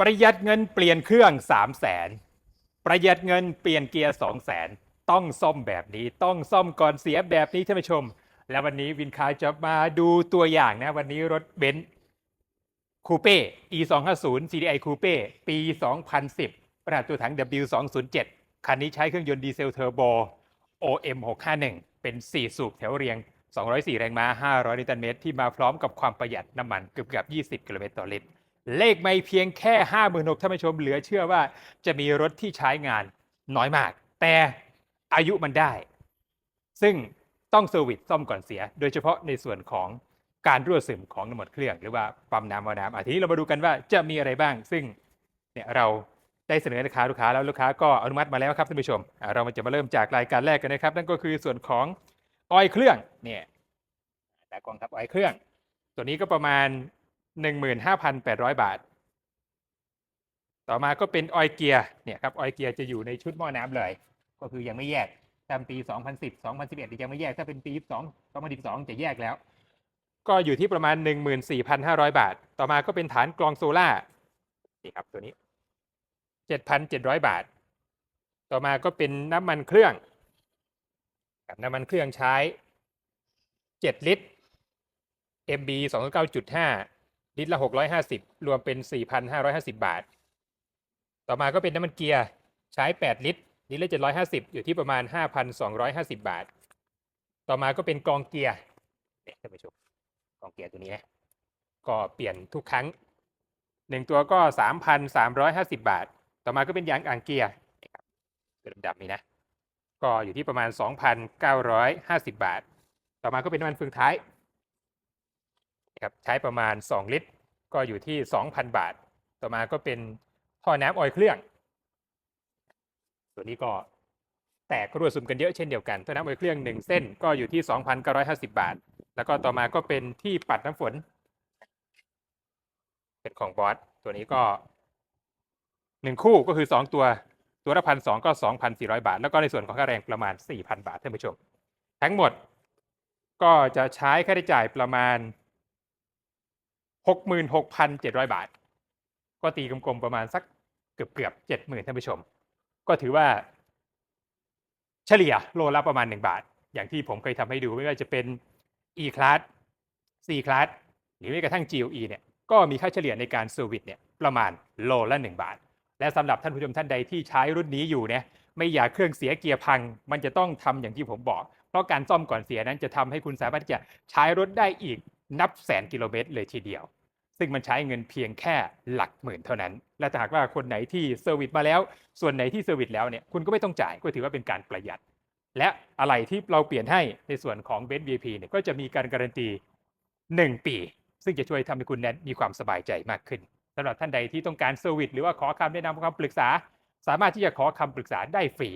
ประหยัดเงินเปลี่ยนเครื่อง3 0 0แสนประหยัดเงินเปลี่ยนเกียร์2 0 0แสนต้องซ่อมแบบนี้ต้องซ่อมก่อนเสียแบบนี้ท่านผู้ชม และวันนี้วินคาจะมาดูตัวอย่างนะ วันนี้รถเบนซ์คูเป้ e 2 5 0 CDI คูเป้ปี 2010 ประหัตตัวถัง W 2 0 7คันนี้ใช้เครื่องยนต์ดีเซลเทอร์โบ OM 651เป็น 4 สูบแถวเรียง 204 แรงม้า 500 นิวตันเมตร ที่มาพร้อมกับความประหยัดน้ำมันเกือบเกือบ20 กิโลเมตรต่อลิตร เลขไม่เพียงแค่56,000ท่านผู้ชมเหลือเชื่อว่าจะมีรถที่ใช้งานน้อยมาก แต่อายุมันได้ ซึ่งต้องเซอร์วิสซ่อมก่อนเสีย โดยเฉพาะในส่วนของการรั่วซึมของน้ำมันเครื่องหรือว่าปั๊มน้ำวาน้ำอะทีนี้เรามาดูกันว่าจะมีอะไรบ้าง ซึ่งเนี่ยเราได้เสนอราคาลูกค้าแล้วลูกค้าก็อนุมัติมาแล้วครับท่านผู้ชมอะเรามาจะมาเริ่มจากรายการแรกกันนะครับ นั่นก็คือส่วนของออยเครื่องเนี่ยตากล้องครับออยเครื่อง ตัวนี้ก็ประมาณ 15,800 บาท ต่อมาก็เป็นออยเกียร์เนี่ยครับออยเกียร์จะอยู่ในชุดหม้อน้ำเลย ก็คือยังไม่แยกตามปี 2010 2011ยังไม่แยกถ้าเป็นปี 22 2012 จะแยกแล้ว ก็อยู่ที่ประมาณ 14,500 บาท ต่อมาก็เป็นฐานกรองโซล่านี่ครับตัวนี้ 7,700 บาท ต่อมาก็เป็นน้ำมันเครื่องกับน้ำมันเครื่องใช้ 7 ลิตร MB 2.9.5 ลิตรละ650รวมเป็น4,550บาท ต่อมาก็เป็นน้ำมันเกียร์ใช้8ลิตรลิตรละ750อยู่ที่ประมาณ5,250บาท ต่อมาก็เป็นกองเกียร์เนี่ยท่านผู้ชมกองเกียร์ตัวนี้นะก็เปลี่ยนทุกครั้งหนึ่งตัวก็3,350บาท ต่อมาก็เป็นยางอ่างเกียร์นี่ครับตัวดำๆนี่นะ ก็อยู่ที่ประมาณ2,950บาท ต่อมาก็เป็นน้ำมันเฟืองท้าย นะครับใช้ประมาณ 2 ลิตร ก็อยู่ที่ 2,000 บาท ต่อมาก็เป็นท่อน้ำออยเครื่อง ตัวนี้ก็แตกรั่วซึมกันเยอะเช่นเดียวกันท่อน้ำออยเครื่อง 1 เส้นก็อยู่ที่ 2,950 บาท แล้วก็ต่อมาก็เป็นที่ปัดน้ำฝน เป็นของบอสตัวนี้ก็ 1 คู่ก็คือ 2 ตัวตัวละพันสองก็ 2,400 บาท แล้วก็ในส่วนของค่าแรงประมาณ 4,000 บาทท่านผู้ชม ทั้งหมดก็จะใช้ค่าใช้จ่ายประมาณ 66,700บาท ก็ตีกลมๆประมาณสักเกือบเกือบๆ70,000ท่านผู้ชม ก็ถือว่า เฉลี่ยโลละประมาณ1บาท อย่างที่ผมเคยทำให้ดูไม่ว่าจะเป็น E class C class หรือแม้กระทั่ง GLE เนี่ยก็มีค่าเฉลี่ยในการเซอร์วิสเนี่ยประมาณโลละ1บาท และสำหรับท่านผู้ชมท่านใดที่ใช้รุ่นนี้อยู่เนี่ยไม่อยากเครื่องเสียเกียร์พัง มันจะต้องทำอย่างที่ผมบอก เพราะการซ่อมก่อนเสียนั้นจะทำให้คุณสามารถที่จะใช้รถได้อีก นับแสนกิโลเมตรเลยทีเดียว ซึ่งมันใช้เงินเพียงแค่หลักหมื่นเท่านั้น และถ้าหากว่าคนไหนที่เซอร์วิสมาแล้ว ส่วนไหนที่เซอร์วิสแล้วเนี่ยคุณก็ไม่ต้องจ่ายก็ถือว่าเป็นการประหยัด และอะไรที่เราเปลี่ยนให้ในส่วนของเบนซ์ VIP เนี่ยก็จะมีการการันตี 1 ปี ซึ่งจะช่วยทำให้คุณแนนมีความสบายใจมากขึ้นสำหรับท่านใดที่ต้องการเซอร์วิสหรือว่าขอคำแนะนำคำปรึกษา สามารถที่จะขอคำปรึกษาได้ฟรี